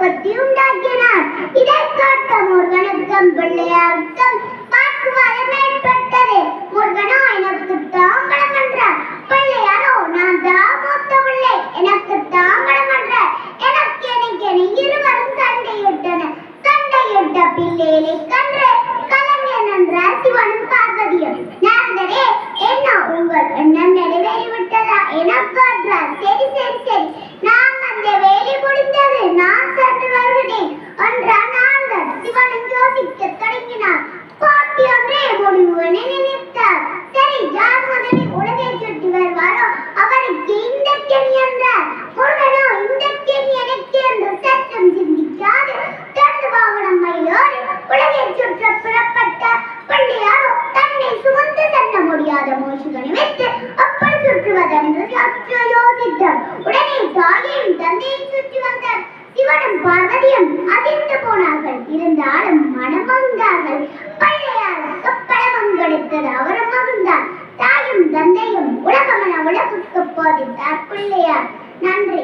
சிவனிடம் உண்டாக்கினார் இதை கேட்ட முருகனுக்கும் பிள்ளையாருக்கும் வாக்குவாதம் ஏற்பட்டது. முருகனோ எனக்கு தாம்பலம் என்றார். பிள்ளையாரோ நான் தான் மூத்த பிள்ளை. எனக்கு தாம்பலம் என்றார். எனக்கு எனக்கு இருவரும் சண்டையிட்டனர். சண்டையிட்ட பிள்ளைகளை கன்று கலைஞன் என்றார் சிவனும் பார்வதியும். முடியாத மூஷிகனை வைத்து அப்படி சுற்றுவதென்று சற்று யோசித்தார் உடனே தாயையும் தந்தையும் சுற்றி வந்தார் சிவனும் பார்வதியும் அதிர்ந்து போனார்கள் இருந்தாலும் மனம் வந்தார்கள் பிள்ளையாருக்கு பழமம் கிடைத்தது அவரும் மகிழ்ந்தார் தாயும் தந்தையும் உலகமன உலகுக்கு போதித்தார் பிள்ளையார் நன்றி